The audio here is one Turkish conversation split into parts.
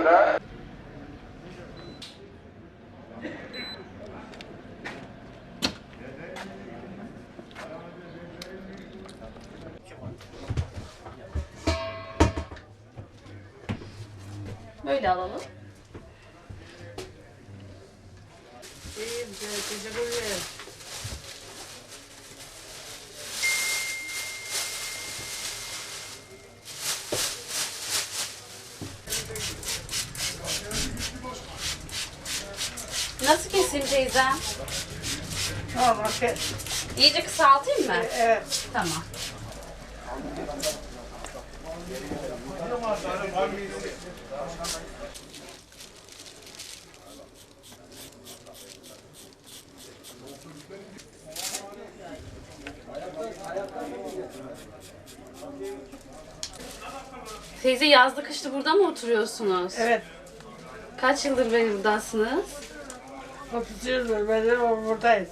meydanında Böyle alalım. Nasıl keseyim teyzem? Tamam, okey. İyice kısaltayım mı? Evet. Tamam. Teyze yazlı kışlı burada mı oturuyorsunuz? Evet. Kaç yıldır buradasınız? 30 yıldır beri buradayız.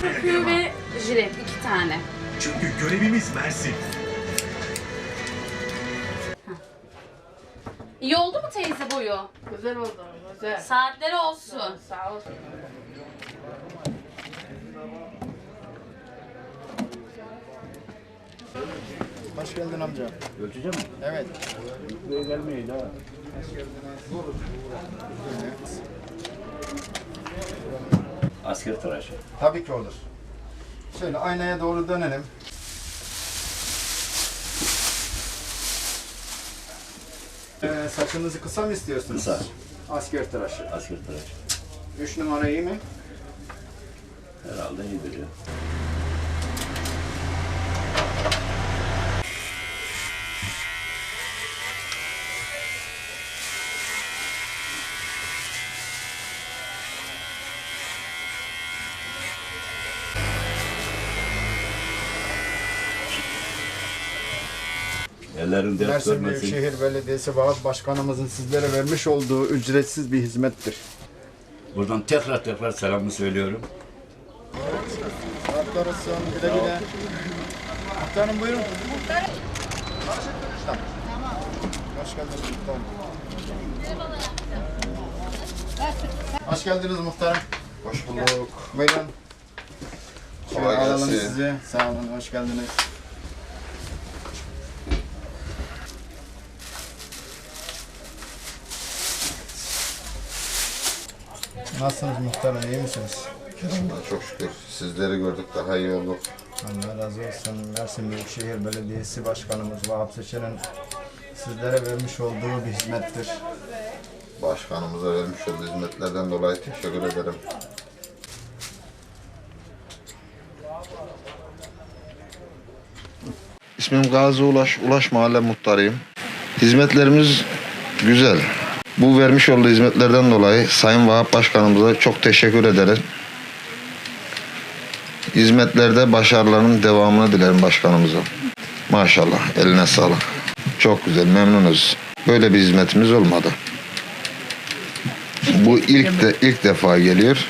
Köpüğü ve jilet iki tane. Çünkü görevimiz Mersin. İyi oldu mu teyze boyu? Güzel oldu, güzel. Saatleri olsun. Sağ ol. Hoş geldin amca. Ölçeceğim mi? Evet. Buraya gelmeyin ha. Asker tıraşı. Tabii ki olur. Şöyle aynaya doğru dönelim. Ee, saçınızı kısa mı istiyorsunuz? Kısa. Asker tıraşı. Asker tıraşı. Üç numara iyi mi? Herhalde iyidir ya. Ellerin dert Mersin görmesin. Büyükşehir Belediyesi Vahap Başkanımızın sizlere vermiş olduğu ücretsiz bir hizmettir. Buradan tekrar tekrar selamımı söylüyorum. Rahatlar olsun. Güle güle. Muhtarım buyurun. Hoş geldiniz muhtarım. Hoş geldiniz muhtarım. Hoş bulduk. Buyurun. Şöyle Kolay alalım gelsin. sizi. Sağ olun, hoş geldiniz. Nasılsınız muhtarım, iyi misiniz? Çok şükür sizleri gördük daha iyi olduk. Allah razı olsun. Mersin Büyükşehir Belediyesi Başkanımız Vahap Seçen'in sizlere vermiş olduğu bir hizmettir. Başkanımıza vermiş olduğu hizmetlerden dolayı teşekkür ederim. İsmim Gazi Ulaş, Ulaş Mahalle Muhtarıyım. Hizmetlerimiz güzel. Bu vermiş olduğu hizmetlerden dolayı Sayın Vahap Başkanımıza çok teşekkür ederim. Hizmetlerde başarılarının devamını dilerim başkanımıza. Maşallah, eline sağlık. Çok güzel, memnunuz. Böyle bir hizmetimiz olmadı. Bu ilk de ilk defa geliyor.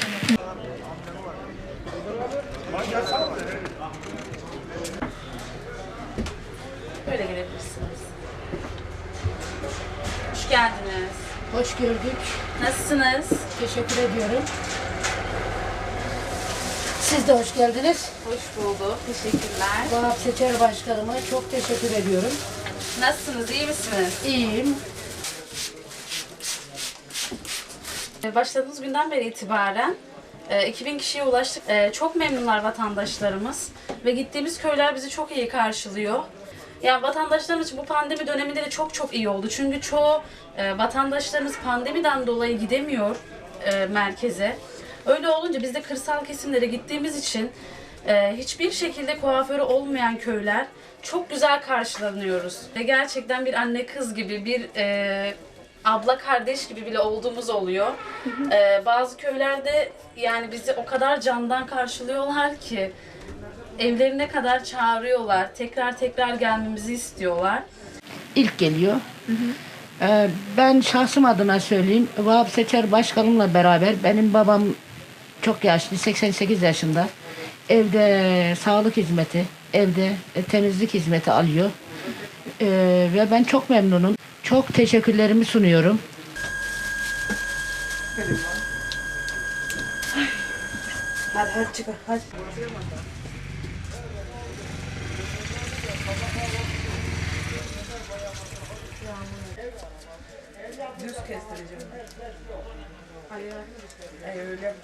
Böyle gelebilirsiniz. Hoş geldiniz. Hoş gördük. Nasılsınız? Teşekkür ediyorum. Siz de hoş geldiniz. Hoş bulduk. Teşekkürler. Vahap Seçer Başkanıma çok teşekkür ediyorum. Nasılsınız? İyi misiniz? İyiyim. Başladığımız günden beri itibaren e, 2000 kişiye ulaştık. E, Çok memnunlar vatandaşlarımız ve gittiğimiz köyler bizi çok iyi karşılıyor. Yani vatandaşlarımız için bu pandemi döneminde de çok çok iyi oldu. Çünkü çoğu e, vatandaşlarımız pandemiden dolayı gidemiyor e, merkeze. Öyle olunca biz de kırsal kesimlere gittiğimiz için e, hiçbir şekilde kuaförü olmayan köyler çok güzel karşılanıyoruz. Ve gerçekten bir anne kız gibi bir e, abla kardeş gibi bile olduğumuz oluyor. Ee, bazı köylerde yani bizi o kadar candan karşılıyorlar ki evlerine kadar çağırıyorlar. Tekrar tekrar gelmemizi istiyorlar. İlk geliyor. Ee, ben şahsım adına söyleyeyim. Vahap Seçer Başkanımla beraber benim babam çok yaşlı 88 yaşında. Evde sağlık hizmeti, evde e, temizlik hizmeti alıyor. Ee, ve ben çok memnunum. Çok teşekkürlerimi sunuyorum. Hadi hadi çıkar hadi. Düz kestireceğim. Ay öyle.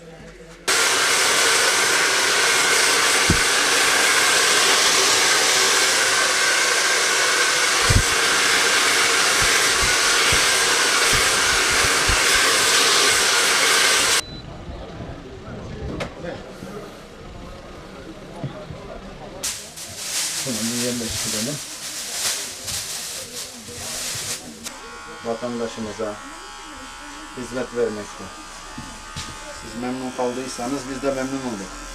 Bunu yerleştirelim. Vatandaşımıza hizmet vermekte. Siz memnun kaldıysanız biz de memnun olduk.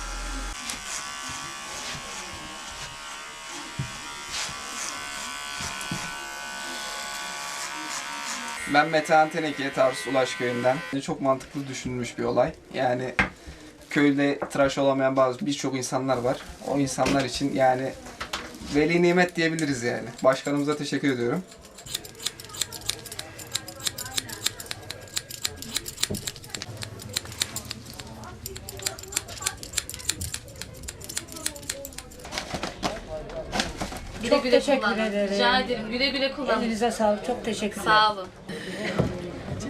Ben Metehan Teneke, Tarsus Ulaş köyünden. Çok mantıklı düşünülmüş bir olay. Yani köyde tıraş olamayan bazı birçok insanlar var. O insanlar için yani veli nimet diyebiliriz yani. Başkanımıza teşekkür ediyorum. Teşekkür kullanın. ederim. Rica ederim. Güle güle kullanın. Elinize sağlık. Çok teşekkürler. Sağ olun.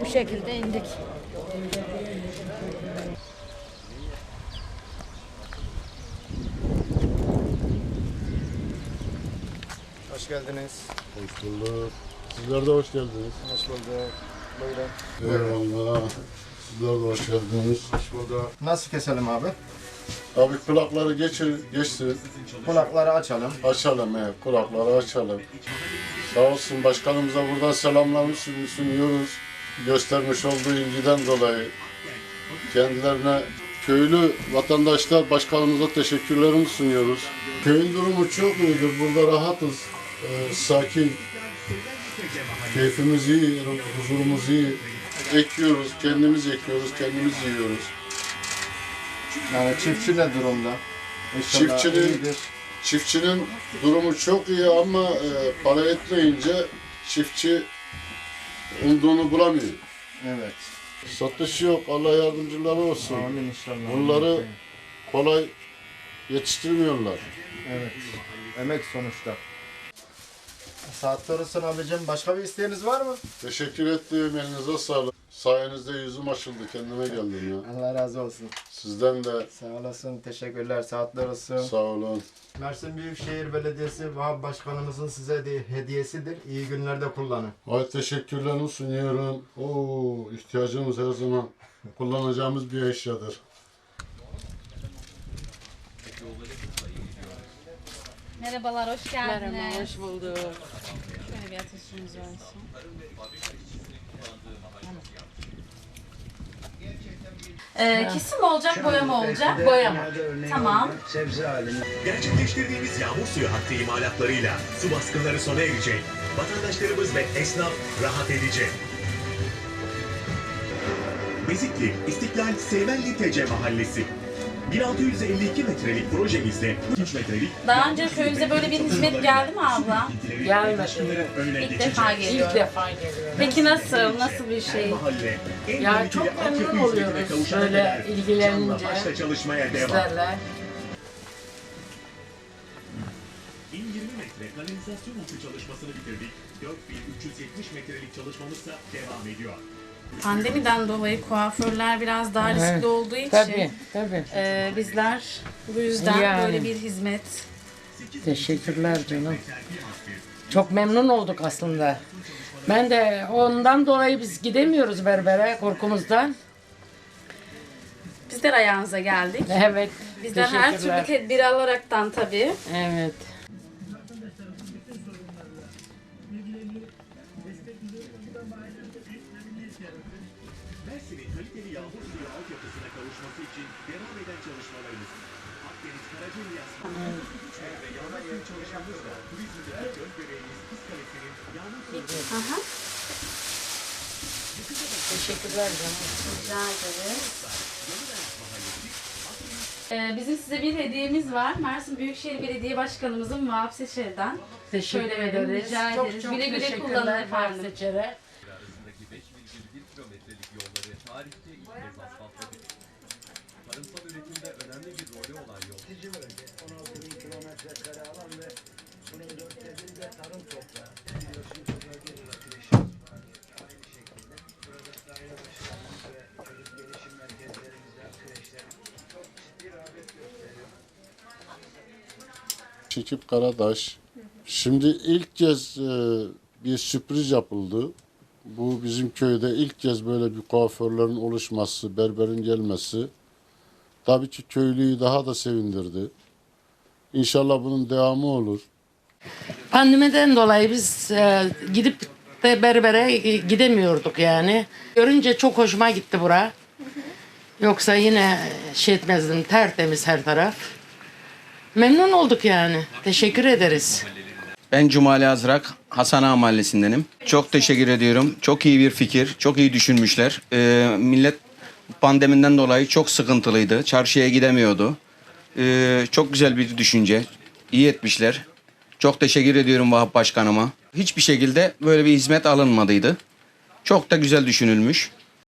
Bu şekilde indik. Hoş geldiniz. Hoş bulduk. Sizler de hoş geldiniz. Hoş bulduk. Buyurun. Eyvallah. Sizler de hoş geldiniz. Hoş bulduk. Nasıl keselim abi? Abi kulakları geçir, geçsin. Kulakları açalım. Açalım he, kulakları açalım. Sağ olsun başkanımıza buradan selamlarımı sun- sunuyoruz. Göstermiş olduğu ilgiden dolayı. Kendilerine köylü vatandaşlar başkanımıza teşekkürlerimi sunuyoruz. Köyün durumu çok iyidir. Burada rahatız. Ee, sakin. Keyfimiz iyi, huzurumuz iyi. Ekiyoruz, kendimiz ekiyoruz, kendimiz yiyoruz. Yani çiftçi ne durumda? İnşallah Çiftçinin- iyidir. Çiftçinin durumu çok iyi ama e, para etmeyince çiftçi umduğunu bulamıyor. Evet. Satış yok. Allah yardımcıları olsun. Amin inşallah. Bunları kolay yetiştirmiyorlar. Evet. Emek sonuçta. Saat sorusun abicim. Başka bir isteğiniz var mı? Teşekkür ettiğim elinize sağlık. Sayenizde yüzüm açıldı. Kendime geldim ya. Allah razı olsun. Sizden de Sağ olasın. Teşekkürler. Saatler olsun. sağ olun. Mersin Büyükşehir Belediyesi Vahap Başkanımızın size de hediyesidir. İyi günlerde kullanın. Ay teşekkürlerimi sunuyorum. Oo, ihtiyacımız her zaman kullanacağımız bir eşyadır. Merhabalar, hoş geldiniz. Merhaba hoş bulduk. Şöyle bir ateşimiz olsun. Ee, kesim mi olacak, boya mı olacak? Boyama. Tamam. Gerçekleştirdiğimiz yağmur suyu hattı imalatlarıyla su baskınları sona erecek. Vatandaşlarımız ve esnaf rahat edecek. Bezikli, İstiklal Seymenli TC Mahallesi. 1652 metrelik projemizde 3 metrelik Daha önce köyünüze böyle bir hizmet geldi mi abla? Gelmedi. İlk geçecek. defa geliyor. İlk defa geliyorum. Peki nasıl, nasıl bir şey? Mahalle, en Ya kaliteli çok memnun oluyoruz böyle ilgilenince başla çalışmaya devam. 1020 metre kanalizasyon hattı çalışmasını bitirdik. 4370 metrelik çalışmamızsa devam ediyor. Pandemiden dolayı kuaförler biraz daha riskli Evet. olduğu için Tabii tabii. e, bizler bu yüzden Yani. böyle bir hizmet Teşekkürler canım. Çok memnun olduk aslında. Ben de ondan dolayı biz gidemiyoruz berbere korkumuzdan. bizler ayağınıza geldik. Evet. Bizler her türlü tedbir alaraktan tabii. Evet. Mersin'in kaliteli yağmur suyu altyapısına kavuşması için devam eden çalışmalarımız. Akdeniz Karaceli Yasmanı 3 metre yağmur suyu çalışmamızla turizmdeki göl bebeğimiz Kız Kalesi'nin yağmur suyu Aha. Teşekkürler canım. Rica. Ee, bizim size bir hediyemiz var. Mersin Büyükşehir Belediye Başkanımızın Vahap Seçer'den. Teşekkür ederiz. rica çok ederiz. çok Güle güle teşekkürler kullanın efendim. Seçer'e. Çekip Karadaş. Şimdi ilk kez e, bir sürpriz yapıldı. Bu bizim köyde ilk kez böyle bir kuaförlerin oluşması, berberin gelmesi. Tabii ki köylüyü daha da sevindirdi. İnşallah bunun devamı olur. Pandemiden dolayı biz e, gidip de berbere gidemiyorduk yani. Görünce çok hoşuma gitti bura. Yoksa yine şey etmezdim tertemiz her taraf. Memnun olduk yani. Teşekkür ederiz. Ben Cumali Azrak, Hasan Ağa Mahallesi'ndenim. Çok teşekkür ediyorum. Çok iyi bir fikir, çok iyi düşünmüşler. Ee, millet pandemiden dolayı çok sıkıntılıydı. Çarşıya gidemiyordu. Ee, çok güzel bir düşünce. İyi etmişler. Çok teşekkür ediyorum Vahap Başkanıma. Hiçbir şekilde böyle bir hizmet alınmadıydı. Çok da güzel düşünülmüş.